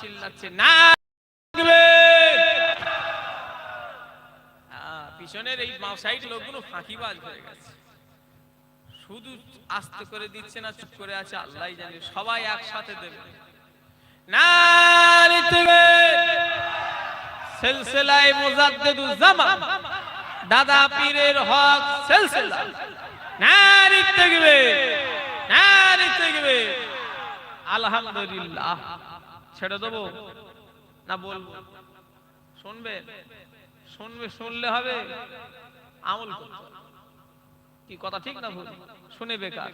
চিল্লাচ্ছে, না পিছনের এই সাইড লোকগুলো ফাঁকিবাজ হয়ে গেছে। শুধু আস্তে করে দিচ্ছে না, চুপ করে আছে, আল্লাহ জানে, সবাই একসাথে দেবে। না দাদা পীরের হক সিলসিলা। না রিতবে না রিতবে আলহামদুলিল্লাহ। ছেড়ে দেবো? না বলব। শুনবে? শুনবে, শুনলে হবে। আমল কি কথা, ঠিক না শুনে বেকার।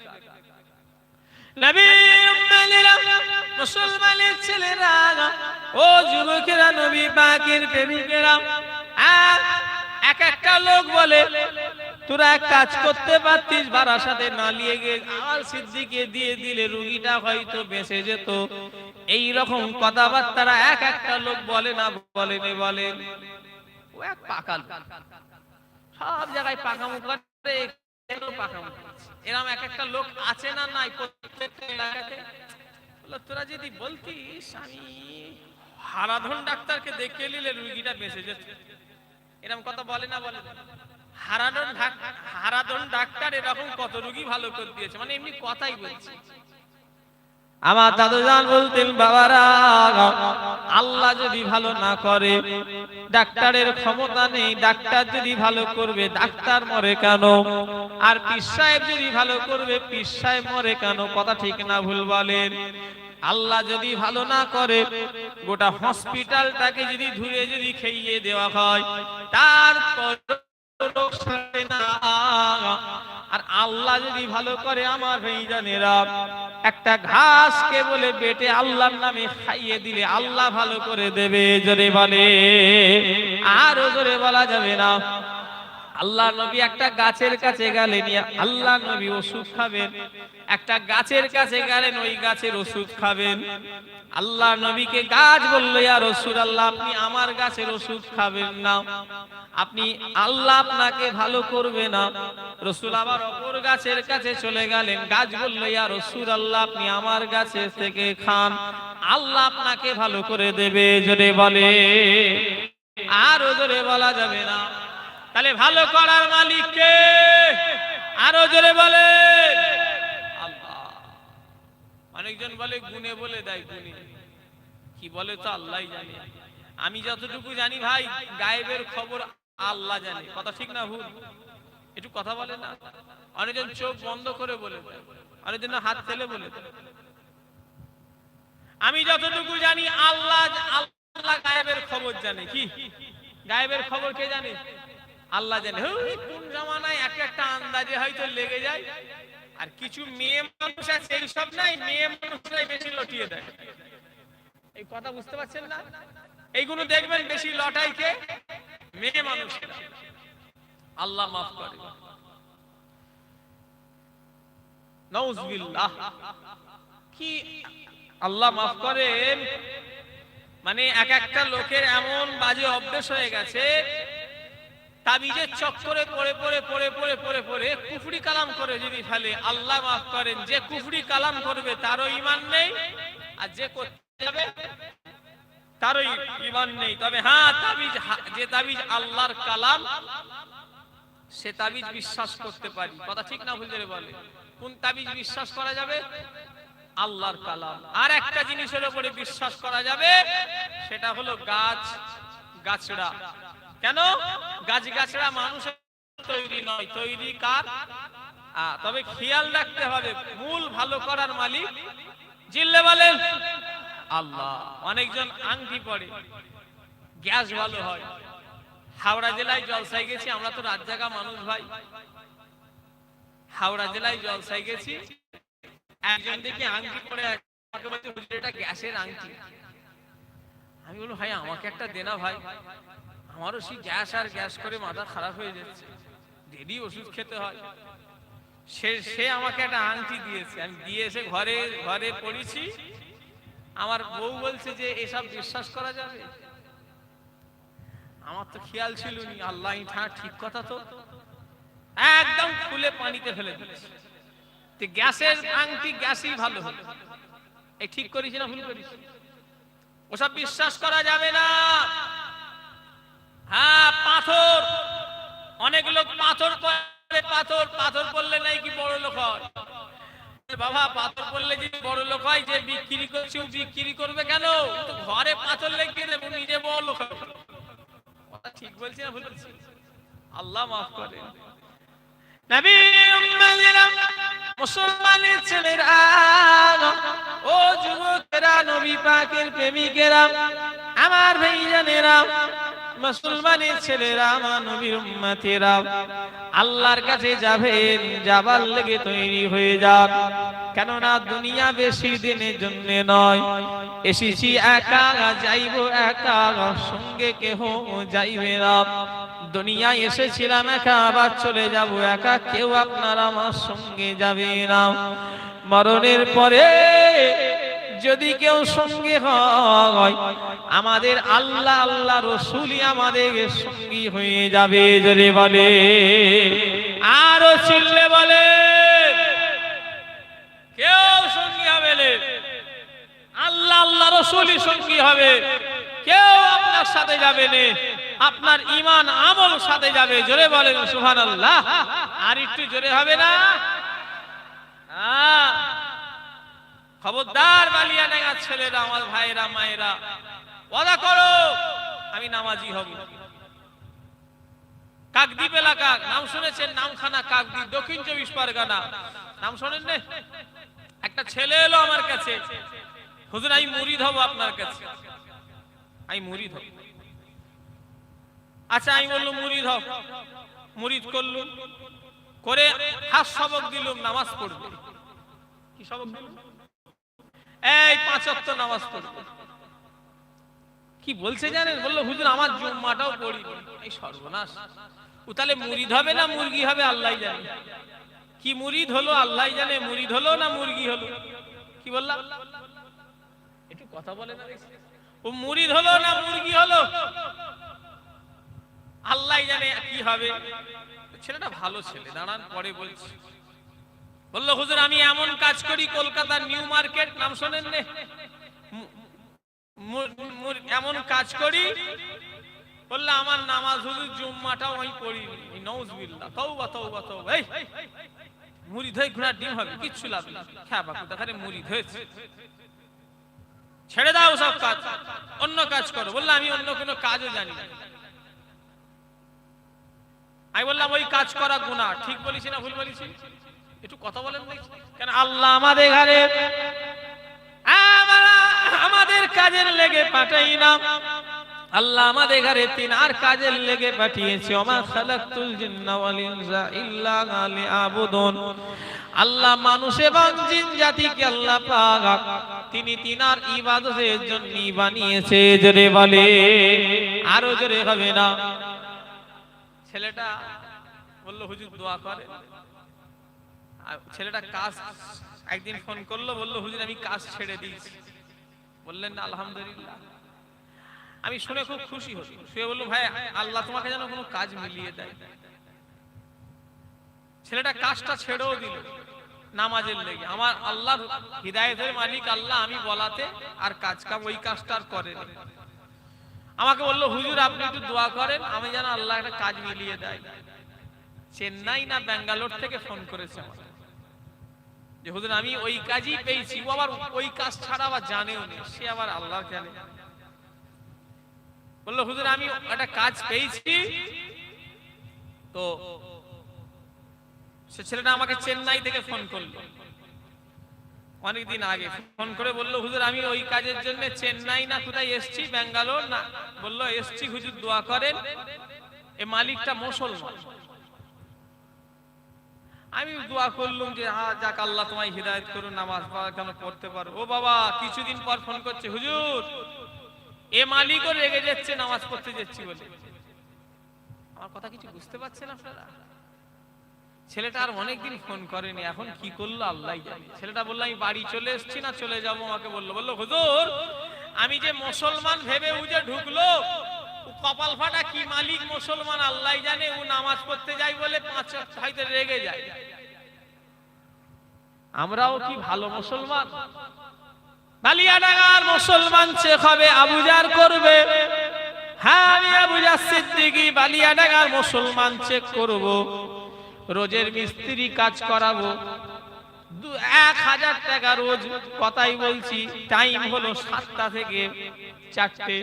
যুবকেরা, নবী প্রেমিকেরা এক একটা লোক বলে, তোরা এক কাজ করতে পারতিস না লিয়ে দিয়ে দিলে রুগীটা হয়তো বেঁচে যেত। এই রকম কথাবার্তারা এক একটা লোক বলে না, বলে বলেনি বলে ও এক পাকাল। সব জায়গায় পাকামো করে পাকামো? এরম এক একটা লোক আছে না নাই প্রত্যেকটা এলাকাতে? তোরা যদি বলতিস, আমি হারাধন ডাক্তারকে দেখে নিলে রুগীটা বেঁচে যেত। এরকম কথা বলে না, বলে হারাধন হারাধন ডাক্তার এরকম কত রুগী ভালো করে দিয়েছে। মানে এমনি কথাই বলছে। আমার দাদুজান বলতেন, বাবারা, আল্লাহ যদি ভালো না করে, ডাক্তারের ক্ষমতা নেই, ডাক্তার যদি ভালো করবে, ডাক্তার মরে কেন? আর পীর সাহেব যদি ভালো করবে, পীর সাহেব মরে কেন? কথা ঠিক না ভুল বলেন। আল্লাহ যদি ভালো না করে, গোটা হসপিটালটাকে যদি ধুয়ে যদি খেয়ে দেওয়া হয়, তারপর আর আল্লাহ যদি ভালো করে আমার ভাইজানেরা একটা ঘাসকে বলে বেটে আল্লাহর নামে খাইয়ে দিলে আল্লাহ ভালো করে দেবে, জোরে বলে। আরও জোরে বলা যাবে না। আল্লাহ নবী একটা গাছের কাছে গেলেন আল্লাহ নবী ওষুধ খাবেন। একটা গাছের কাছে গেলেন, ওই গাছের ওষুধ খাবেন। আল্লাহ নবীকে গাছ বলল, ইয়া রসুল আল্লাহ আপনি আমার গাছের ওষুধ খাবেন না। আপনি আল্লাহ আপনাকে ভালো করবে না। রসুল আবার অপর গাছের কাছে চলে গেলেন। গাছ বলল, ইয়া রসুল আল্লাহ আপনি আমার গাছে থেকে খান। আল্লাহ আপনাকে ভালো করে দেবে। জোরে বলে। আরও জোরে বলা যাবে না। তাহলে ভালো করার মালিককে আরও জোরে বলে। অনেকজন বলে, গুনে বলে দেয়, গুনে। কি বলে তো আল্লাহ জানে। আমি যতটুকু জানি ভাই, গায়েবের খবর আল্লাহ জানে। কথা ঠিক না ভুল? একটু কথা বলে না? অনেকজন চোখ বন্ধ করে বলে অনেকজন হাত ফেলে বলে আমি যতটুকু জানি, আল্লাহ আল্লাহ গায়েবের খবর জানে। কি? গায়েবের খবর কে জানে? আল্লাহ জানে কোন জামানায় এক একটা আন্দাজে হয়তো লেগে যায়। আর কিছু মেয়ে মানুষ আছে এইসব নাই, মেয়ে মানুষরাই বেশি লটিয়ে দেয়। এই কথা বুঝতে পারছেন না? এইগুলো দেখবেন বেশি লটাই কে? মেয়ে মানুষ আল্লাহ মাফ করে। নাউজুবিল্লাহ। কি আল্লাহ মাফ করেন? মানে এক একটা লোকের এমন বাজে অভ্যেস হয়ে গেছে তাবিজের চক্করে পড়ে পড়ে পড়ে পড়ে পড়ে পড়ে কুফরি কালাম করে যদি ফেলে, আল্লাহ মাফ করেন, যে কুফরি কালাম করবে তারও ইমান নেই, আর যে করতে যাবে তারও ইমান নেই। তবে হ্যাঁ তাবিজ যে তাবিজ আল্লাহর কালাম, সে তাবিজ বিশ্বাস করতে পারি। কথা ঠিক না ভুল করে বলে? কোন তাবিজ বিশ্বাস করা যাবে? আল্লাহর কালাম। আর একটা জিনিসের উপরে বিশ্বাস করা যাবে, সেটা হলো গাছ, গাছড়া। কেন? গাছ গাছড়া মানুষের তৈরি নয়। তৈরি কার? তবে খেয়াল রাখতে হবে, মূল ভালো করার মালিক জিল্লে বলেন আল্লাহ। অনেকজন আংটি পড়ে গ্যাস ভালো হয়। হাওড়া জেলায় জলসাই গেছি, আমরা তো রাত জায়গা মানুষ ভাই। হাওড়া জেলায় জলসাই গেছি, একজন দেখি আংটি পরে। আমাকে বলছে এটা গ্যাসের আংটি। আমি বললাম, ভাই, আমাকে একটা দেনা ভাই। আমারও সেই গ্যাস আর গ্যাস করে মাথা খারাপ হয়ে যাচ্ছে। ডেলি ওষুধ খেতে হয়। সে সে আমাকে একটা আংটি দিয়েছে। আমি দিয়ে এসে ঘরে ঘরে পড়েছি। আমার বউ বলছে যে, এসব বিশ্বাস করা যাবে? আমার তো খেয়াল ছিল নি। আল্লাহ ইঠা ঠিক কথা তো। একদম খুলে পানিতে ফেলে দিয়েছে। গ্যাসের আংটি গ্যাসই ভালো হলো এই ঠিক করিস না, ভুল করিস। ওসব বিশ্বাস করা যাবে না। হ্যাঁ পাথর। অনেক লোক পাথর পড়ে পাথর পাথর পড়লে নাই কি বড় লোক হয়। বাবা, পাথর পড়লে যে বড় লোক হয়, যে বিক্রি করছে বিক্রি করবে কেন? ঘরে পাথর লেগে দেবে নিজে বড় লোক কথা ঠিক বলছি না বলছি? আল্লাহ মাফ করে। নবী মুসলমানের ছেলেরা, ও যুবকেরা, নবী পাকের প্রেমিকেরা, আমার ভাইজানেরা মুসলমানের ছেলেরা, আমার নবীর উম্মতেরা, আল্লাহর কাছে যাবেন, যাবার লেগে তৈরি হয়ে যান। কেননা দুনিয়া বেশি দিনের জন্য নয়। এসেছি একা, যাইব একা, সঙ্গে কেহ যাইবে না। দুনিয়ায় এসেছিলাম একা, আবার চলে যাব একা, কেউ আপনার আমার সঙ্গে যাবে না। মরণের পরে যদি কেউ সঙ্গে হয়। আমাদের আল্লাহ আল্লাহ রসুলই আমাদের সঙ্গী হয়ে যাবে যদি বলে। আরও চিল্লে বলে। কেউ সঙ্গী হবে আল্লাহ আল্লাহ রসুলই সঙ্গী হবে। কেউ আপনার সাথে যাবে না। আপনার ইমান আমল সাথে যাবে, জোরে বলেন সুহান আল্লাহ আর একটু জোরে হবে না? হ্যাঁ। খবরদার বালিয়া নেগা ছেলেরা, আমার ভাইরা মায়েরা, ওয়াদা করো, আমি নামাজি হব। কাকদ্বীপ এলাকা, নাম শুনেছেন নামখানা কাকদ্বীপ, দক্ষিণ চব্বিশ পরগনা। নাম শোনেন নে একটা ছেলে এলো আমার কাছে। হুজুর, আমি মুরিদ হব আপনার কাছে। আমি মুরিদ হব। আচ্ছা আমি বললাম, মুরিদ হব মুরিদ করলুম। করে হাস সবক দিলুম, নামাজ পড়বে কি সবক দিলুম? এই পাঁচ ওয়াক্ত নামাজ পড়বে। কি বলছে জানেন? বলল, হুজুর, আমার জুম্মাটাও পড়ি। এই সর্বনাশ। ও তাহলে মুরিদ হবে না মুরগি হবে? আল্লাহ জানে। কি মুরিদ হলো? আল্লাহ জানে মুরিদ হলো না মুরগি হলো? কি বললাম একটু কথা বলে না ও মুরিদ হলো না মুরগি হলো? আল্লাহ জানে কি হবে। ছেলেটা ভালো ছেলে, দাঁড়ান, পরে বলছি। বলল, হুজুর, আমি এমন কাজ করি কলকাতার নিউ মার্কেট। নাম শোনেন নে। এমন কাজ করি। বললে, আমার নামাজ হুজুর জুম্মাটাও আমি পড়িনি নউজবিল্লাহ। তওবা তওবা তওবা। এই, মুড়ি ধরে ঘোড়ার ডিম হবে। কিচ্ছু লাভ হ্যাঁ বাপু দেখারে মুড়ি ধরেছে ছেড়ে দাও সব কাজ। অন্য কাজ করো। বললাম আমি অন্য কোনো কাজও জানি না। আমি বললাম, ওই কাজ করা গুনাহ। ঠিক বলেছি না ভুল বলেছি? একটু কথা বলেন কেন আল্লাহ আমাদের ঘরে আমাদের কাজের লেগে পাঠাই না। আল্লাহ আমাদের ঘরে তিন আর কাজের লেগে পাঠিয়েছে। ওমা খালাকতুল জিন্না ওয়াল ইনসা ইল্লা লিয়াবুদুন। আল্লাহ মানুষ এবং জিন জাতিকে আল্লাহ পাক তিনি তিনার ইবাদতের জন্য বানিয়েছে। জোরে বলে, আরও জোরে হবে না। ছেলেটা বলল, হুজুর, দোয়া করে আর ছেলেটা কাজ একদিন ফোন করল, বলল, হুজুর, আমি কাজ ছেড়ে দিয়েছি। বললেন না আলহামদুলিল্লাহ। আমি শুনে খুব খুশি হই। শুয়ে বলল, ভাই, আল্লাহ তোমাকে যেন কোনো কাজ মিলিয়ে দেয়। ছেলেটা কাজটা ছেড়েও দিল, নামাজের লেগে। আমার আল্লাহ হৃদায়তের মালিক আল্লাহ, আমি বলাতে আর কাজ কাম ওই কাজটা আর করেনি আমাকে বলল, হুজুর, আপনি একটু দোয়া করেন, আমি যেন আল্লাহ একটা কাজ মিলিয়ে দেয়। চেন্নাই না ব্যাঙ্গালোর থেকে ফোন করেছে আমাকে। যে হুজুর, আমি ওই কাজই পেয়েছি, ও আবার ওই কাজ ছাড়া আবার জানেও নি, সে আবার আল্লাহ জানে বলল, হুজুর, আমি একটা কাজ পেয়েছি। তো সে ছেলেটা আমাকে চেন্নাই থেকে ফোন করল। অনেকদিন আগে ফোন করে বলল, হুজুর, আমি ওই কাজের জন্য চেন্নাই না, কোথায় এসছি, ব্যাঙ্গালোর না? বলল, এসছি, হুজুর, দোয়া করেন, এ মালিকটা মুসলমান। আমি দোয়া করলাম যে হ্যাঁ যাক, আল্লাহ তোমায় হৃদায়ত করুন নামাজ কেন পড়তে পারো? ও বাবা, কিছুদিন পর ফোন করছে, হুজুর, এ মালিকও রেগে যাচ্ছে, নামাজ পড়তে যাচ্ছি বলে। আমার কথা কিছু বুঝতে পারছেন আপনারা? ছেলেটা আর অনেকদিন ফোন করেনি, এখন কি করল আল্লাহ জানে। ছেলেটা বলল, আমি বাড়ি চলে এসেছি না, চলে যাব। আমাকে বলল বলল, হুজুর, আমি যে মুসলমান ভেবে যে ঢুকলো কপাল ফাটা কি মালিক মুসলমান, আল্লাহ জানে, ও নামাজ পড়তে যাই বলে পাঁচ হয়তো রেগে যায়। আমরাও কি ভালো মুসলমান? কালিয়াডাঙ্গার মুসলমান চেক হবে আবুজার করবে। হ্যাঁ আমি আবুজার সিদ্দিকি বালিয়াডাঙ্গার মুসলমান চেক করব। রোজের মিস্ত্রি কাজ করাবো। এক হাজার টাকা রোজ, কথাই বলছি, টাইম হলো সাতটা থেকে চারটে।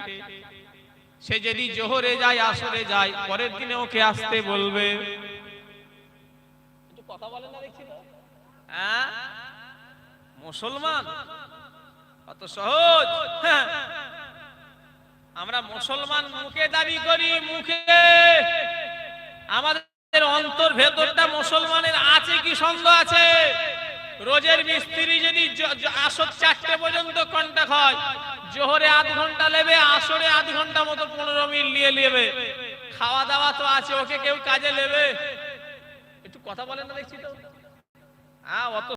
সে যদি জোহরে যায়, আসরে যায়, পরের দিনে ওকে আসতে বলবে। কথা বলেন না দেখছি মুসলমান? অত সহজ? হ্যাঁ। আমরা মুসলমান মুখে দাবি করি, মুখে। আমাদের অন্তর ভেতরটা মুসলমানের আছে কি সন্দেহ আছে? রোজের মিস্ত্রি যদি আসর চারটে পর্যন্ত কন্টাক্ট হয়, জোহরে আধ ঘণ্টা নেবে, আসরে আধ ঘণ্টা মতো পনেরো মিনিট নিয়ে নেবে। খাওয়া দাওয়া তো আছে, ওকে কেউ কাজে নেবে। একটু কথা বলেন না দেখছি তো। হ্যাঁ অত